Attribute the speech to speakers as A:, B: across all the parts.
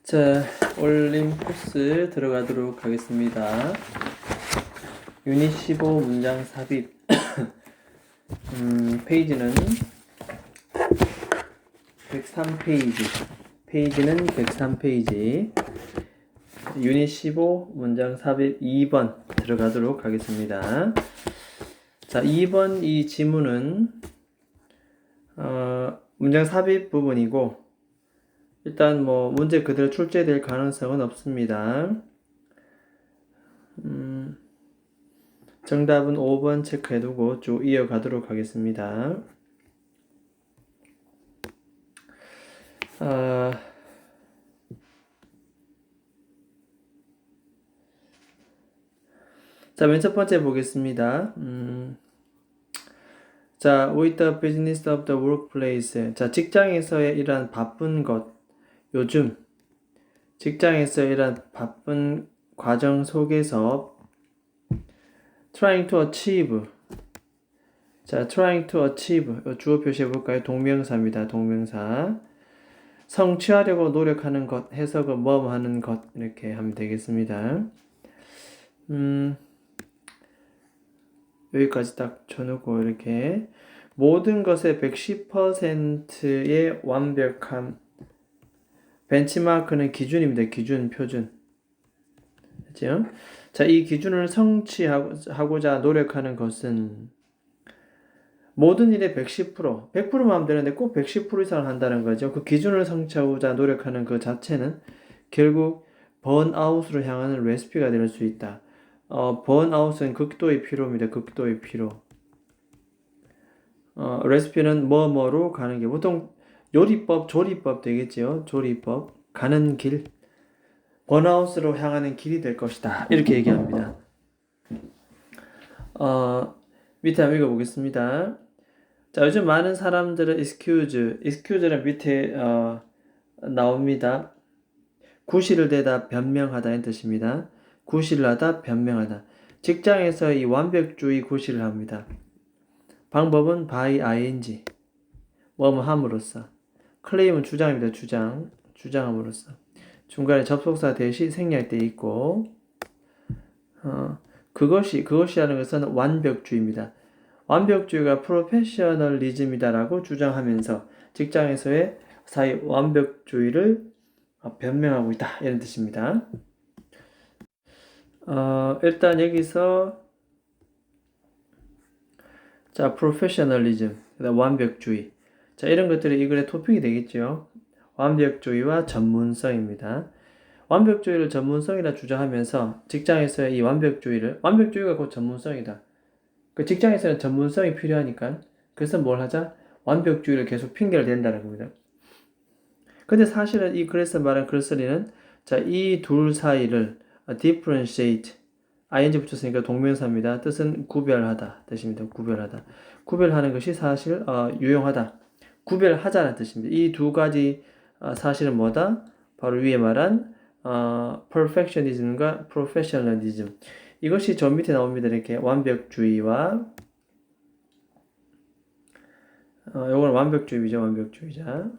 A: 자, 올림포스 들어가도록 하겠습니다. 유닛 15 문장 삽입. 음, 페이지는 103페이지. 페이지는 103페이지. 유닛 15 문장 삽입 2번 들어가도록 하겠습니다. 자, 2번 이 지문은 어, 문장 삽입 부분이고 일단 뭐 문제 그대로 출제될 가능성은 없습니다. 음, 정답은 5번 체크해두고 쭉 이어가도록 하겠습니다. 아, 자, 맨 첫 번째 보겠습니다. 음, 자, with the business of the workplace. 자, 직장에서의 이러한 바쁜 것. 요즘 직장에서 이런 바쁜 과정 속에서 trying to achieve 자, trying to achieve 주어 표시해 볼까요? 동명사입니다. 동명사 성취하려고 노력하는 것 해석은 뭐 하는 것 이렇게 하면 되겠습니다. 음 여기까지 딱 쳐놓고 이렇게 모든 것의 110%의 완벽함 벤치마크는 기준입니다. 기준, 표준. 그죠? 자, 이 기준을 성취하고자 노력하는 것은 모든 일의 110%, 100%만 하면 되는데 꼭 110% 이상을 한다는 거죠. 그 기준을 성취하고자 노력하는 그 자체는 결국 번아웃으로 향하는 레시피가 될 수 있다. 어, 번아웃은 극도의 피로입니다. 극도의 피로. 어, 레시피는 뭐뭐로 가는 게 보통 요리법, 조리법 되겠지요. 조리법, 가는 길, 번아웃으로 향하는 길이 될 것이다. 이렇게 얘기합니다. 어, 밑에 한번 읽어보겠습니다. 자, 요즘 많은 사람들은 excuse, excuse는 밑에 어, 나옵니다. 구실을 대다 변명하다는 뜻입니다. 구실을 하다, 변명하다. 직장에서 이 완벽주의 구실을 합니다. 방법은 by ing, 뭐뭐 함으로써. 클레임은 주장입니다. 주장. 주장함으로써. 중간에 접속사 대시 생략돼 있고 어, 그것이 그것이라는 것은 완벽주의입니다. 완벽주의가 프로페셔널리즘이다라고 주장하면서 직장에서의 사이 완벽주의를 변명하고 있다 이런 뜻입니다. 어, 일단 여기서 자 프로페셔널리즘 완벽주의 자, 이런 것들이 이 글의 토픽이 되겠죠. 완벽주의와 전문성입니다. 완벽주의를 전문성이라 주장하면서 직장에서의 이 완벽주의를 완벽주의가 곧 전문성이다. 그 직장에서는 전문성이 필요하니까 그래서 뭘 하자? 완벽주의를 계속 핑계를 댄다는 겁니다. 근데 사실은 이 글에서 말한 글쓰리는 자, 이 둘 사이를 differentiate ing 붙였으니까 동명사입니다. 뜻은 구별하다 뜻입니다. 구별하다. 구별하는 것이 사실 어, 유용하다. 구별하자는 뜻입니다. 이 두 가지 어, 사실은 뭐다? 바로 위에 말한 어, perfectionism과 professionalism. 이것이 저 밑에 나옵니다. 이렇게 완벽주의와 어, 요거는 완벽주의죠. 완벽주의자.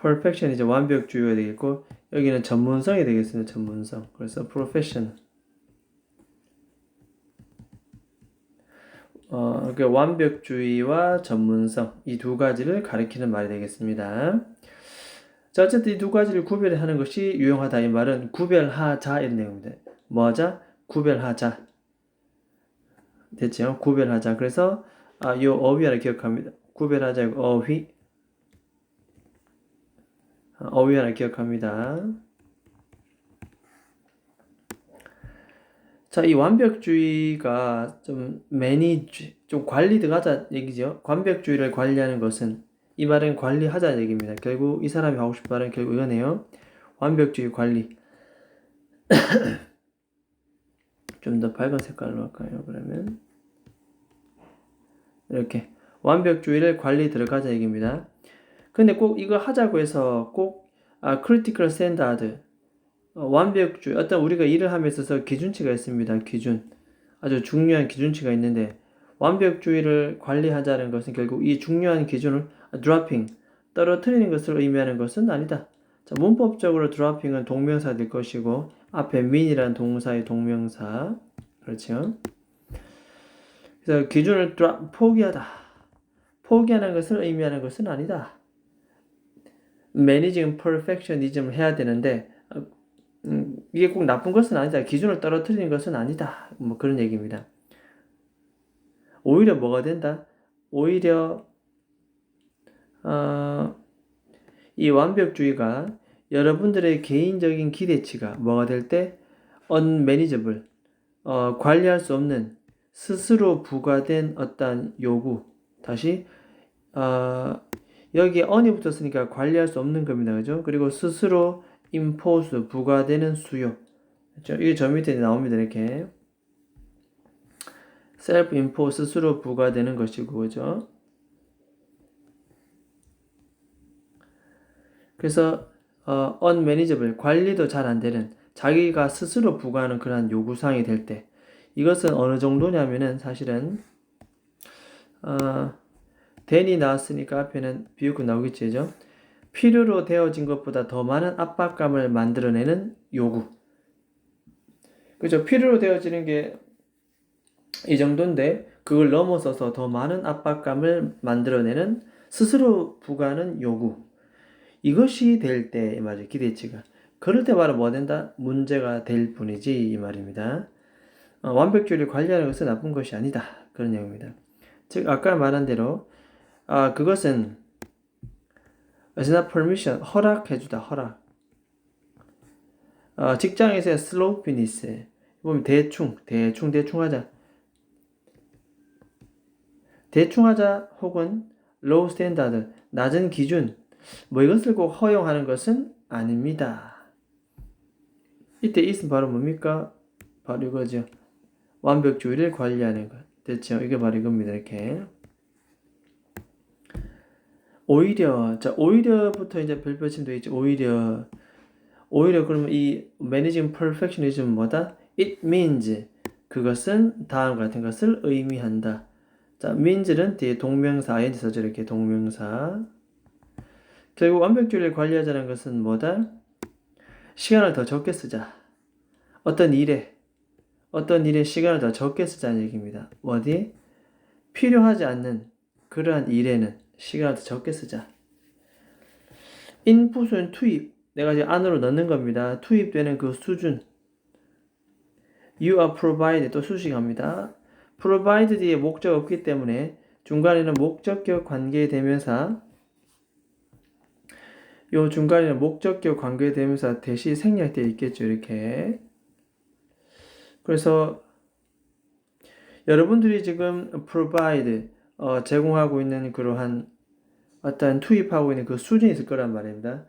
A: perfection이죠. 완벽주의가 되겠고 여기는 전문성이 되겠습니다. 전문성. 그래서 professional. 어, 그 완벽주의와 전문성 이 두 가지를 가리키는 말이 되겠습니다. 자, 어쨌든 이 두 가지를 구별하는 것이 유용하다 이 말은 구별하자 이런 내용입니다. 뭐하자? 구별하자. 됐죠? 구별하자. 그래서 아, 이 어휘를 기억합니다. 구별하자 어휘 어휘 하나 기억합니다. 자, 이 완벽주의가 좀 매니지, 좀 관리 들어가자 얘기죠. 완벽주의를 관리하는 것은 이 말은 관리하자 얘기입니다. 결국 이 사람이 하고 싶은 말은 결국 이거네요. 완벽주의 관리. 좀 더 밝은 색깔로 할까요? 그러면 이렇게 완벽주의를 관리 들어가자 얘기입니다. 근데 꼭 이거 하자고 해서 꼭 아, 크리티컬 스탠다드 어, 완벽주의 어떤 우리가 일을 함에 있어서 기준치가 있습니다. 기준 아주 중요한 기준치가 있는데 완벽주의를 관리하자는 것은 결국 이 중요한 기준을 dropping 떨어뜨리는 것을 의미하는 것은 아니다. 자, 문법적으로 dropping은 동명사 될 것이고 앞에 mean이라는 동사의 동명사 그렇죠. 그래서 기준을 drop, 포기하다. 포기하는 것을 의미하는 것은 아니다. managing perfectionism을 해야 되는데 어, 음, 이게 꼭 나쁜 것은 아니다. 기준을 떨어뜨리는 것은 아니다. 뭐 그런 얘기입니다. 오히려 뭐가 된다? 오히려 어, 이 완벽주의가 여러분들의 개인적인 기대치가 뭐가 될 때 unmanageable 어, 관리할 수 없는 스스로 부과된 어떤 요구 다시 어, 여기에 on이 붙었으니까 관리할 수 없는 겁니다. 그죠? 그리고 스스로 impose 부과되는 수요. 그죠? 이게 저 밑에 나옵니다. 이렇게 self impose 스스로 부과되는 것이고 그죠? 그래서 어, unmanageable 관리도 잘 안 되는 자기가 스스로 부과하는 그러한 요구사항이 될 때 이것은 어느 정도냐면은 사실은 어, then이 나왔으니까 앞에는 비유구 나오겠지 죠 필요로 되어진 것보다 더 많은 압박감을 만들어내는 요구. 그죠? 필요로 되어지는 게 이 정도인데 그걸 넘어서서 더 많은 압박감을 만들어내는 스스로 부과하는 요구. 이것이 될때 말이죠. 기대치가. 그럴 때 바로 뭐 된다? 문제가 될 뿐이지 이 말입니다. 어, 완벽주의를 관리하는 것은 나쁜 것이 아니다. 그런 내용입니다. 즉 아까 말한 대로 아 그것은 not permission 허락해주다 허락 어, 직장에서의 sloppiness 보면 대충 대충 대충 하자 대충 하자 혹은 low standard 낮은 기준 뭐 이것을 꼭 허용하는 것은 아닙니다. 이때 있으면 바로 뭡니까? 바로 이거죠. 완벽주의를 관리하는 것. 됐죠? 이게 바로 이겁니다. 이렇게. 오히려, 자, 오히려부터 이제 별표침 되어 있죠. 오히려. 오히려 그러면 이 managing perfectionism 뭐다? It means. 그것은 다음 같은 것을 의미한다. 자, means는 뒤에 동명사, 써죠. 이렇게 동명사. 결국 완벽주의를 관리하자는 것은 뭐다? 시간을 더 적게 쓰자. 어떤 일에, 어떤 일에 시간을 더 적게 쓰자는 얘기입니다. 어디? 필요하지 않는 그러한 일에는 시간을 더 적게 쓰자. 인풋은 투입, 내가 이제 안으로 넣는 겁니다. 투입되는 그 수준. You are provided, 또 수식합니다. provide 뒤에 목적 없기 때문에 중간에는 목적격 관계 대명사, 요 중간에는 목적격 관계 대명사 대시 생략되어 있겠죠. 이렇게. 그래서 여러분들이 지금 provide 어, 제공하고 있는 그러한 어떤 투입하고 있는 그 수준이 있을 거란 말입니다.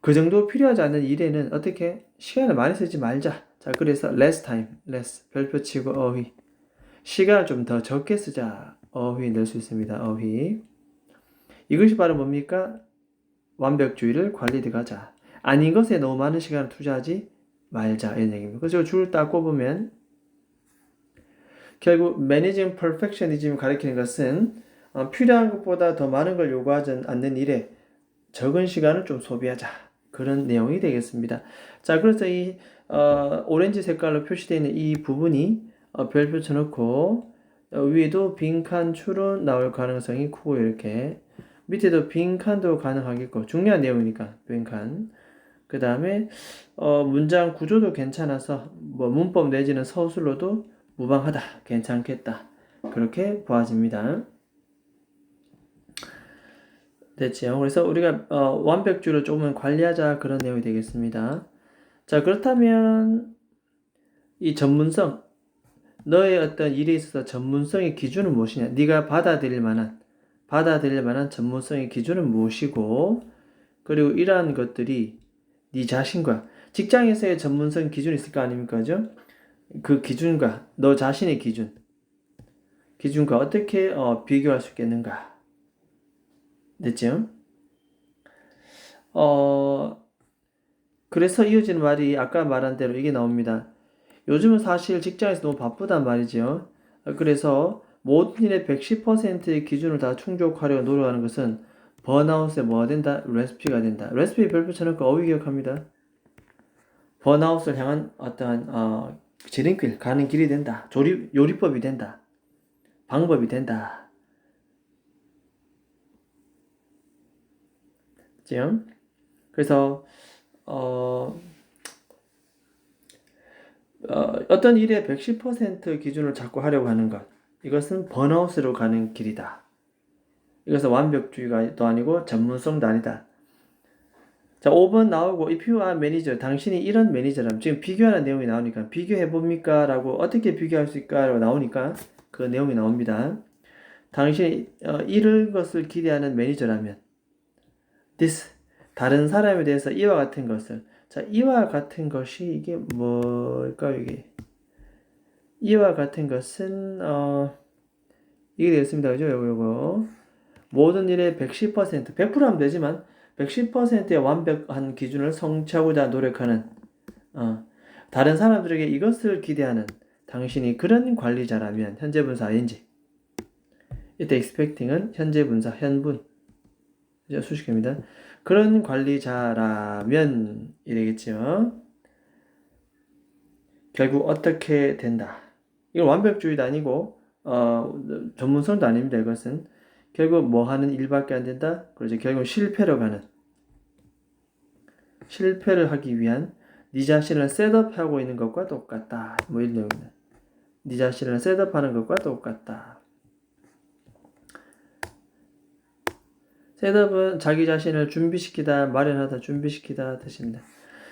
A: 그 정도 필요하지 않는 일에는 어떻게 시간을 많이 쓰지 말자. 자, 그래서 less time, less 별표 치고 어휘. 시간을 좀 더 적게 쓰자. 어휘 낼 수 있습니다. 어휘. 이것이 바로 뭡니까? 완벽주의를 관리돼 가자. 아닌 것에 너무 많은 시간을 투자하지 말자. 이런 얘기입니다. 그래서 줄을 딱 꼽으면 결국 managing perfectionism 가리키는 것은 어, 필요한 것보다 더 많은 걸 요구하지 않는 일에 적은 시간을 좀 소비하자. 그런 내용이 되겠습니다. 자, 그래서 이 어, 오렌지 색깔로 표시되어 있는 이 부분이 어, 별표 쳐놓고 어, 위에도 빈칸 추론 나올 가능성이 크고 이렇게 밑에도 빈칸도 가능하겠고 중요한 내용이니까 빈칸 그 다음에 어, 문장 구조도 괜찮아서 뭐 문법 내지는 서술로도 무방하다 괜찮겠다. 그렇게 보아집니다. 됐지요 그래서 우리가 어, 완벽주의를 조금 관리하자 그런 내용이 되겠습니다. 자 그렇다면 이 전문성 너의 어떤 일에 있어서 전문성의 기준은 무엇이냐? 네가 받아들일 만한 받아들일 만한 전문성의 기준은 무엇이고 그리고 이러한 것들이 네 자신과 직장에서의 전문성 기준이 있을 거 아닙니까? 그 기준과 너 자신의 기준 기준과 어떻게 어, 비교할 수 있겠는가? 됐죠? 어 그래서 이어지는 말이 아까 말한 대로 이게 나옵니다. 요즘은 사실 직장에서 너무 바쁘단 말이죠. 그래서 모든 일의 110%의 기준을 다 충족하려 노력하는 것은 번아웃에 뭐가 된다? 레시피가 된다. 레시피 별표 쳐놓고 어휘 기억합니다. 번아웃을 향한 어떠한 어, 지름길 가는 길이 된다. 조리 요리법이 된다. 방법이 된다. 지금 그래서 어, 어, 어떤 일의 110% 기준을 자꾸 하려고 하는 것 이것은 번아웃으로 가는 길이다. 이것은 완벽주의가 또 아니고 전문성도 아니다. 자, 5번 나오고 if you are manager, 당신이 이런 매니저라면 지금 비교하는 내용이 나오니까 비교해 봅니까? 라고 어떻게 비교할 수 있을까? 라고 나오니까 그 내용이 나옵니다. 당신이 어, 이럴 것을 기대하는 매니저라면 this 다른 사람에 대해서 이와 같은 것을 자, 이와 같은 것이 이게 뭘까요, 이게? 이와 같은 것은 어 이게 되겠습니다. 그죠? 요거 요거. 모든 일의 110% 100% 하면 되지만 110%의 완벽한 기준을 성취하고자 노력하는 어, 다른 사람들에게 이것을 기대하는 당신이 그런 관리자라면 현재 분사 ing 이때 expecting은 현재 분사 현분 수식입니다. 그런 관리자라면 이래겠죠. 결국 어떻게 된다. 이건 완벽주의도 아니고 어, 전문성도 아닙니다. 이것은 결국 뭐 하는 일밖에 안 된다. 그러죠. 결국 실패로 가는 실패를 하기 위한 네 자신을 셋업하고 있는 것과 똑같다. 뭐 이런 내용입니다. 네 자신을 셋업하는 것과 똑같다. 셋업은 자기 자신을 준비시키다, 마련하다, 준비시키다 뜻입니다.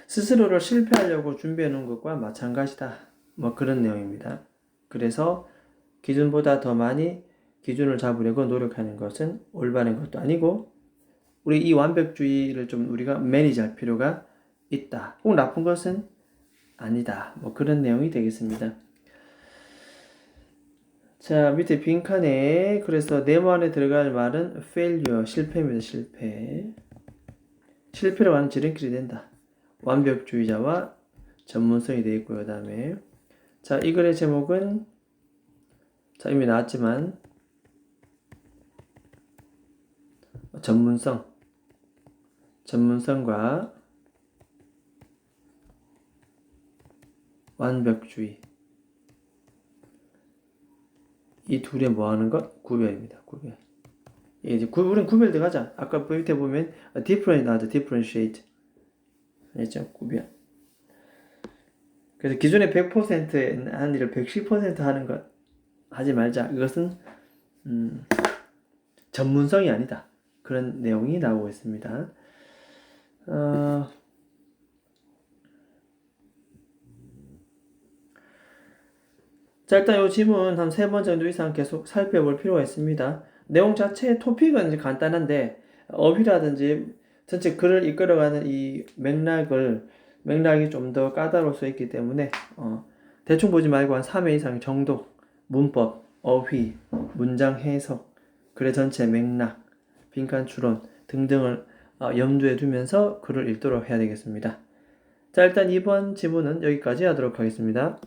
A: 스스로를 실패하려고 준비해 놓은 것과 마찬가지다. 뭐 그런 내용입니다. 그래서 기준보다 더 많이 기준을 잡으려고 노력하는 것은 올바른 것도 아니고 우리 이 완벽주의를 좀 우리가 매니지할 필요가 있다. 꼭 나쁜 것은 아니다. 뭐 그런 내용이 되겠습니다. 자, 밑에 빈칸에 그래서 네모 안에 들어갈 말은 failure, 실패입니다. 실패. 실패로 하는 지름길이 된다. 완벽주의자와 전문성이 되어 있고요. 그 다음에 자, 이 글의 제목은 자, 이미 나왔지만 전문성 전문성과 완벽주의 이 둘의 뭐 하는 것? 구별입니다. 구별. 이제 구, 우리는 구별 들어가자. 아까 밑에 보면 different 나왔죠. differentiate. 알죠? 구별. 그래서 기존에 100%한 일을 110% 하는 것 하지 말자. 이것은 음, 전문성이 아니다. 그런 내용이 나오고 있습니다. 어, 자, 일단 이 지문 한 세 번 정도 이상 계속 살펴볼 필요가 있습니다. 내용 자체 토픽은 간단한데, 어휘라든지 전체 글을 이끌어가는 이 맥락을, 맥락이 좀 더 까다로울 수 있기 때문에, 어, 대충 보지 말고 한 3회 이상 정도, 문법, 어휘, 문장 해석, 글의 전체 맥락, 빈칸 추론 등등을 어, 염두에 두면서 글을 읽도록 해야 되겠습니다. 자, 일단 이번 지문은 여기까지 하도록 하겠습니다.